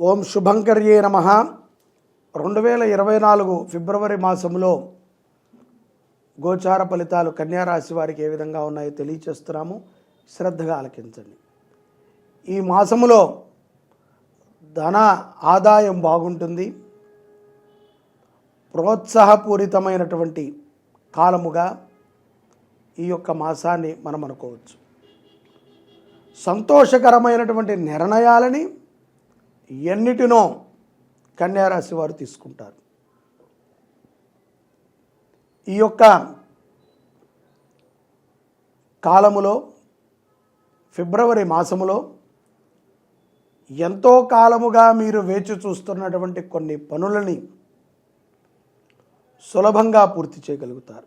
ఓం శుభంకర్యే నమ. రెండు వేల ఇరవై నాలుగు ఫిబ్రవరి మాసంలో గోచార ఫలితాలు కన్యారాశి వారికి ఏ విధంగా ఉన్నాయో తెలియచేస్తున్నాము. శ్రద్ధగా ఆలకించండి. ఈ మాసములో ధన ఆదాయం బాగుంటుంది. ప్రోత్సాహపూరితమైనటువంటి కాలముగా ఈ యొక్క మాసాన్ని మనం అనుకోవచ్చు. సంతోషకరమైనటువంటి నిర్ణయాలని ఎన్నిటినో కన్యారాశి వారు తీసుకుంటారు. ఈ యొక్క కాలములో ఫిబ్రవరి మాసములో ఎంతో కాలముగా మీరు వేచి చూస్తున్నటువంటి కొన్ని పనులని సులభంగా పూర్తి చేయగలుగుతారు.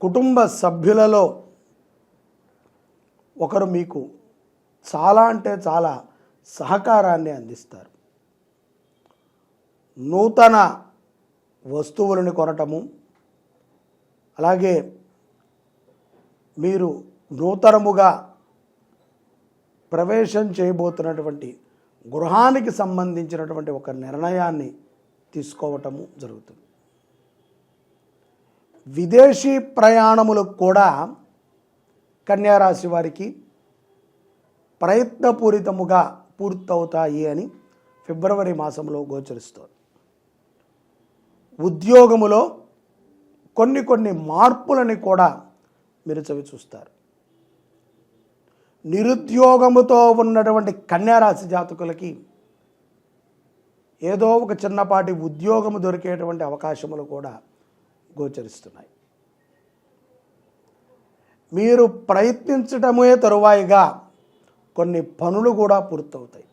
కుటుంబ సభ్యులలో ఒకరు మీకు చాలా అంటే చాలా సహకారాన్ని అందిస్తారు. నూతన వస్తువులను కొనటము అలాగే మీరు నూతనముగా ప్రవేశం చేయబోతున్నటువంటి గృహానికి సంబంధించినటువంటి ఒక నిర్ణయాన్ని తీసుకోవటము జరుగుతుంది. విదేశీ ప్రయాణములకు కూడా కన్యారాశి వారికి ప్రయత్నపూరితముగా పూర్తవుతాయి అని ఫిబ్రవరి మాసంలో గోచరిస్తోంది. ఉద్యోగములో కొన్ని కొన్ని మార్పులని కూడా మీరు చవి చూస్తారు. నిరుద్యోగముతో ఉన్నటువంటి కన్యారాశి జాతకులకి ఏదో ఒక చిన్నపాటి ఉద్యోగము దొరికేటువంటి అవకాశములు కూడా గోచరిస్తున్నాయి. మీరు ప్రయత్నించటమే తరువాయిగా కొన్ని పనులు కూడా పూర్తవుతాయి.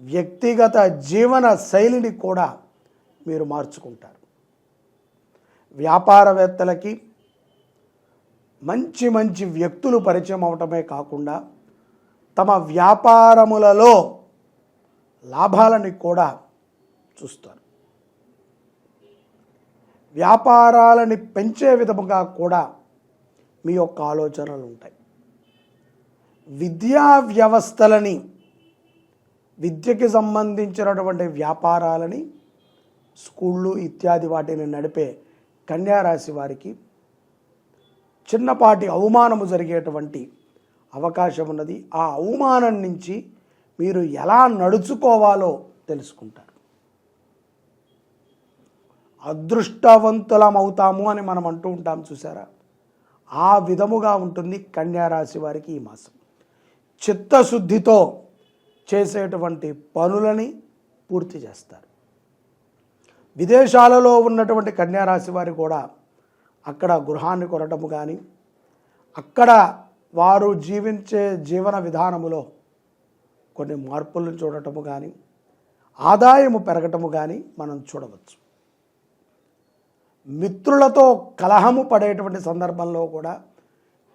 వ్యక్తిగత జీవన శైలిని కూడా మీరు మార్చుకుంటారు. వ్యాపారవేత్తలకి మంచి మంచి వ్యక్తులు పరిచయం అవటమే కాకుండా తమ వ్యాపారములలో లాభాలని కూడా చూస్తారు. వ్యాపారాలని పెంచే విధముగా కూడా మీ యొక్క ఆలోచనలు ఉంటాయి. విద్యా వ్యవస్థలని విద్యకి సంబంధించినటువంటి వ్యాపారాలని స్కూళ్ళు ఇత్యాది వాటిని నడిపే కన్యారాశి వారికి చిన్నపాటి అవమానము జరిగేటువంటి అవకాశం ఉన్నది. ఆ అవమానం నుంచి మీరు ఎలా నడుచుకోవాలో తెలుసుకుంటారు. అదృష్టవంతులమవుతాము అని మనం అంటూ ఉంటాం చూసారా? ఆ విధముగా ఉంటుంది కన్యారాశి వారికి ఈ మాసం. చిత్తశుద్ధితో చేసేటువంటి పనులని పూర్తి చేస్తారు. విదేశాలలో ఉన్నటువంటి కన్యారాశి వారు కూడా అక్కడ గృహాన్ని కొనటము కానీ అక్కడ వారు జీవించే జీవన విధానములో కొన్ని మార్పులను చూడటము కానీ ఆదాయము పెరగటము కానీ మనం చూడవచ్చు. మిత్రులతో కలహము పడేటువంటి సందర్భంలో కూడా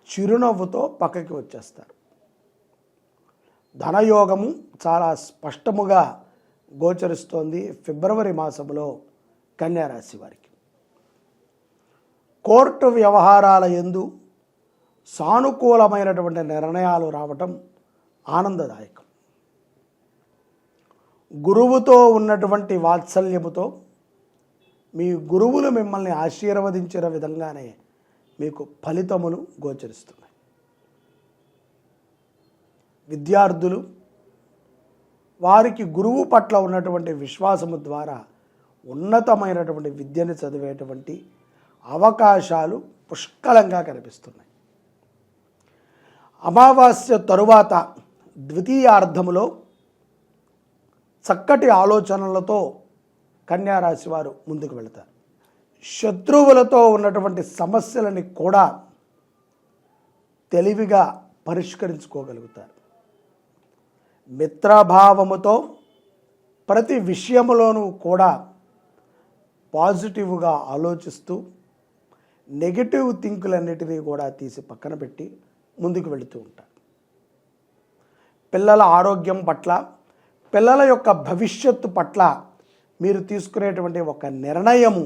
చిరునవ్వుతో పక్కకి వచ్చేస్తారు. ధనయోగము చాలా స్పష్టముగా గోచరిస్తోంది ఫిబ్రవరి మాసంలో కన్యారాశి వారికి. కోర్టు వ్యవహారాల ఎందు సానుకూలమైనటువంటి నిర్ణయాలు రావటం ఆనందదాయకం. గురువుతో ఉన్నటువంటి వాత్సల్యముతో మీ గురువులు మిమ్మల్ని ఆశీర్వదించిన విధంగానే మీకు ఫలితములు గోచరిస్తున్నాయి. విద్యార్థులు వారికి గురువు పట్ల ఉన్నటువంటి విశ్వాసము ద్వారా ఉన్నతమైనటువంటి విద్యను చదివేటువంటి అవకాశాలు పుష్కలంగా కనిపిస్తున్నాయి. అమావాస్య తరువాత ద్వితీయార్థములో చక్కటి ఆలోచనలతో కన్యారాశి వారు ముందుకు వెళతారు. శత్రువులతో ఉన్నటువంటి సమస్యలని కూడా తెలివిగా పరిష్కరించుకోగలుగుతారు. మిత్రభావముతో ప్రతి విషయములోనూ కూడా పాజిటివ్గా ఆలోచిస్తూ నెగిటివ్ థింకులన్నిటినీ కూడా తీసి పక్కన పెట్టి ముందుకు వెళుతూ ఉంటారు పిల్లల ఆరోగ్యం పట్ల పిల్లల యొక్క భవిష్యత్తు పట్ల మీరు తీసుకునేటువంటి ఒక నిర్ణయము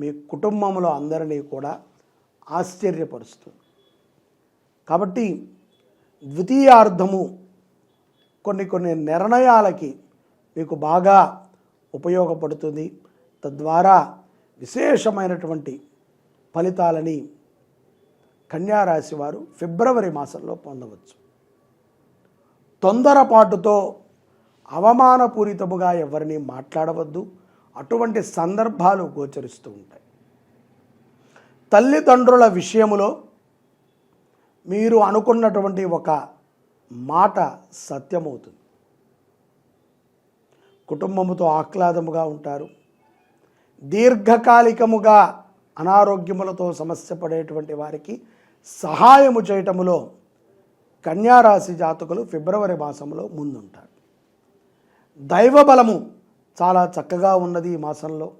మీ కుటుంబంలో అందరినీ కూడా ఆశ్చర్యపరుస్తుంది. కాబట్టి ద్వితీయార్థము కొన్ని కొన్ని నిర్ణయాలకి మీకు బాగా ఉపయోగపడుతుంది. తద్వారా విశేషమైనటువంటి ఫలితాలని కన్యారాశి వారు ఫిబ్రవరి మాసంలో పొందవచ్చు. తొందరపాటుతో అవమానపూరితముగా ఎవరిని మాట్లాడవద్దు. అటువంటి సందర్భాలు గోచరిస్తూ ఉంటాయి. తల్లిదండ్రుల విషయములో మీరు అనుకున్నటువంటి ఒక మాట సత్యమవుతుంది. కుటుంబముతో ఆహ్లాదముగా ఉంటారు. దీర్ఘకాలికముగా అనారోగ్యములతో సమస్య పడేటువంటి వారికి సహాయము చేయటములో కన్యారాశి జాతకులు ఫిబ్రవరి మాసంలో ముందుంటారు. దైవ బలము చాలా చక్కగా ఉన్నది ఈ మాసంలో.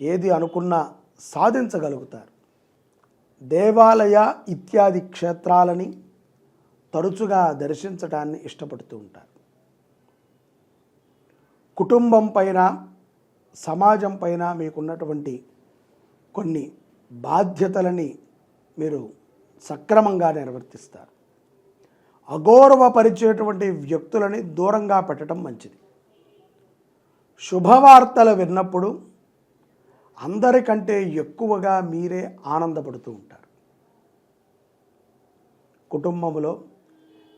ఏది అనుకున్నా సాధించగలుగుతారు. దేవాలయ ఇత్యాది క్షేత్రాలని తరచుగా దర్శించటాన్ని ఇష్టపడుతూ ఉంటారు. కుటుంబం పైన సమాజం పైన మీకున్నటువంటి కొన్ని బాధ్యతలని మీరు సక్రమంగా నిర్వర్తిస్తారు. అగౌరవపరిచేటువంటి వ్యక్తులని దూరంగా పెట్టడం మంచిది. శుభవార్తలు విన్నప్పుడు అందరికంటే ఎక్కువగా మీరే ఆనందపడుతూ ఉంటారు. కుటుంబంలో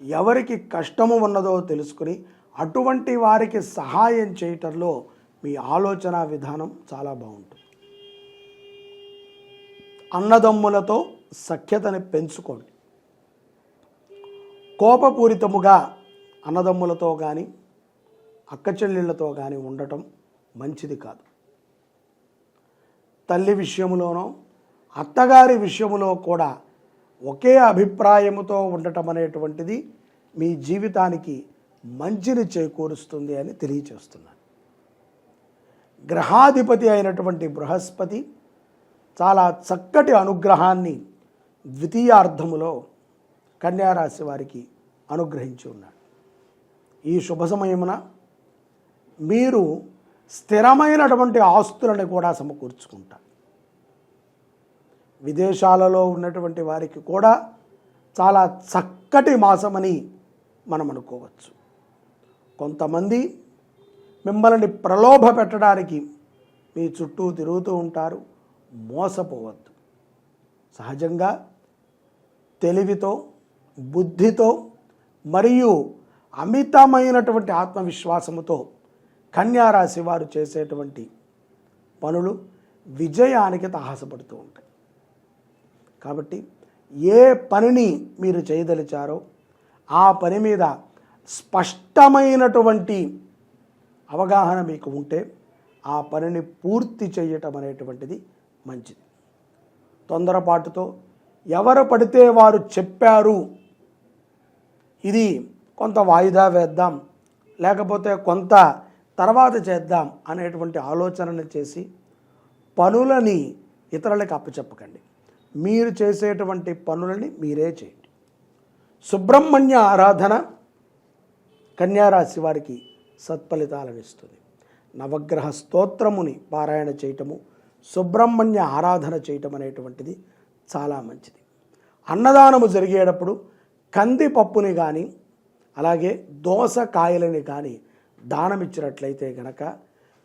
ఎవరికి కష్టము ఉన్నదో తెలుసుకుని అటువంటి వారికి సహాయం చేయటంలో మీ ఆలోచన విధానం చాలా బాగుంటుంది. అన్నదమ్ములతో సఖ్యతని పెంచుకోండి. కోపపూరితముగా అన్నదమ్ములతో కానీ అక్కచెల్లెళ్ళతో కానీ ఉండటం మంచిది కాదు. తల్లి విషయంలోనో అత్తగారి విషయంలో కూడా ఒకే అభిప్రాయముతో ఉండటం అనేటువంటిది మీ జీవితానికి మంచిని చేకూరుస్తుంది అని తెలియచేస్తున్నాను. గ్రహాధిపతి అయినటువంటి బృహస్పతి చాలా చక్కటి అనుగ్రహాన్ని ద్వితీయార్థములో కన్యారాశి వారికి అనుగ్రహించి ఉన్నాడు. ఈ శుభ సమయమున మీరు స్థిరమైనటువంటి ఆస్తులను కూడా సమకూర్చుకుంటారు. విదేశాలలో ఉన్నటువంటి వారికి కూడా చాలా చక్కటి మాసమని మనం అనుకోవచ్చు. కొంతమంది మిమ్మల్ని ప్రలోభ పెట్టడానికి మీ చుట్టూ తిరుగుతూ ఉంటారు మోసపోవద్దు. సహజంగా తెలివితో బుద్ధితో మరియు అమితమైనటువంటి ఆత్మవిశ్వాసముతో కన్యారాశి వారు చేసేటువంటి పనులు విజయానికి తాహసపడుతూ ఉంటాయి. కాబట్టి ఏ పనిని మీరు చేయదలిచారో ఆ పని మీద స్పష్టమైనటువంటి అవగాహన మీకు ఉంటే ఆ పనిని పూర్తి చేయటం అనేటువంటిది మంచిది. తొందరపాటుతో ఎవరు పడితే వారు చెప్పారు ఇది కొంత వాయిదా వేద్దాం లేకపోతే కొంత తర్వాత చేద్దాం అనేటువంటి ఆలోచనను చేసి పనులని ఇతరులకు అప్పచెప్పకండి. మీరు చేసేటువంటి పనులని మీరే చేయండి. సుబ్రహ్మణ్య ఆరాధన కన్యారాశి వారికి సత్ఫలితాలను ఇస్తుంది. నవగ్రహ స్తోత్రముని పారాయణ చేయటము సుబ్రహ్మణ్య ఆరాధన చేయటం అనేటువంటిది చాలా మంచిది. అన్నదానము జరిగేటప్పుడు కందిపప్పుని కానీ అలాగే దోసకాయలని కానీ దానమిచ్చినట్లయితే గనక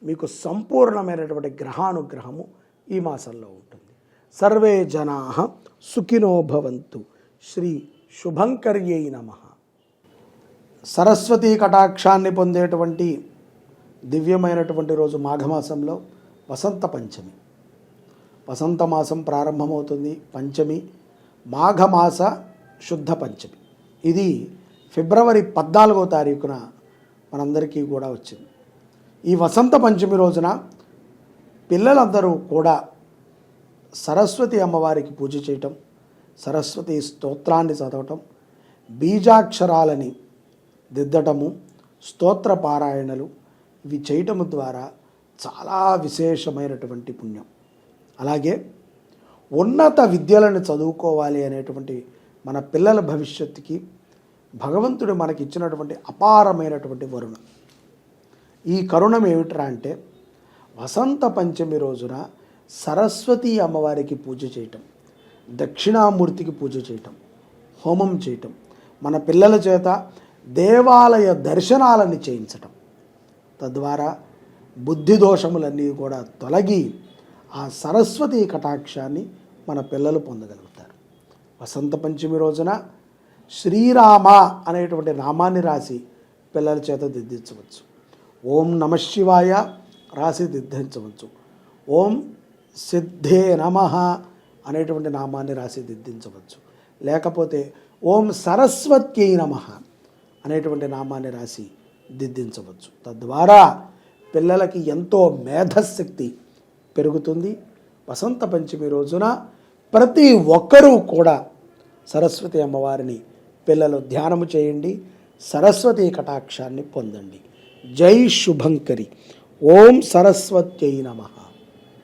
మీకు సంపూర్ణమైనటువంటి గ్రహానుగ్రహము ఈ మాసంలో ఉంటుంది. సర్వే జనా సుఖినో భవంతు. శ్రీ శుభంకర్యై నమ. సరస్వతీ కటాక్షాన్ని పొందేటువంటి దివ్యమైనటువంటి రోజు మాఘమాసంలో వసంత పంచమి. వసంత మాసం ప్రారంభమవుతుంది. పంచమి మాఘమాస శుద్ధ పంచమి. ఇది ఫిబ్రవరి పద్నాలుగో తారీఖున మనందరికీ కూడా వచ్చింది. ఈ వసంత పంచమి రోజున పిల్లలందరూ కూడా సరస్వతి అమ్మవారికి పూజ చేయటం సరస్వతి స్తోత్రాన్ని చదవటం బీజాక్షరాలని దిద్దటము స్తోత్ర పారాయణలు ఇవి చేయటము ద్వారా చాలా విశేషమైనటువంటి పుణ్యం. అలాగే ఉన్నత విద్యలను చదువుకోవాలి అనేటువంటి మన పిల్లల భవిష్యత్తుకి భగవంతుడు మనకి ఇచ్చినటువంటి అపారమైనటువంటి వరుణ. ఈ కరుణం ఏమిట్రా అంటే వసంత పంచమి రోజున సరస్వతి అమ్మవారికి పూజ చేయటం దక్షిణామూర్తికి పూజ చేయటం హోమం చేయటం మన పిల్లల చేత దేవాలయ దర్శనాలని చేయించటం. తద్వారా బుద్ధి దోషములన్నీ కూడా తొలగి ఆ సరస్వతి కటాక్షాన్ని మన పిల్లలు పొందగలుగుతారు. వసంత పంచమి రోజున శ్రీరామ అనేటువంటి నామాన్ని రాసి పిల్లల చేత దిద్దించవచ్చు. ఓం నమ శివాయ రాసి దిద్దించవచ్చు. ఓం సిద్ధే నమ అనేటువంటి నామాన్ని రాసి దిద్దించవచ్చు. లేకపోతే ఓం సరస్వత్యై నమ అనేటువంటి నామాన్ని రాసి దిద్దించవచ్చు. తద్వారా పిల్లలకి ఎంతో మేధశక్తి పెరుగుతుంది. వసంత పంచమి రోజున ప్రతి ఒక్కరూ కూడా సరస్వతి అమ్మవారిని పిల్లలు ధ్యానము చేయండి. సరస్వతి కటాక్షాన్ని పొందండి. జై శుభంకరి. ఓం సరస్వత్యై నమః.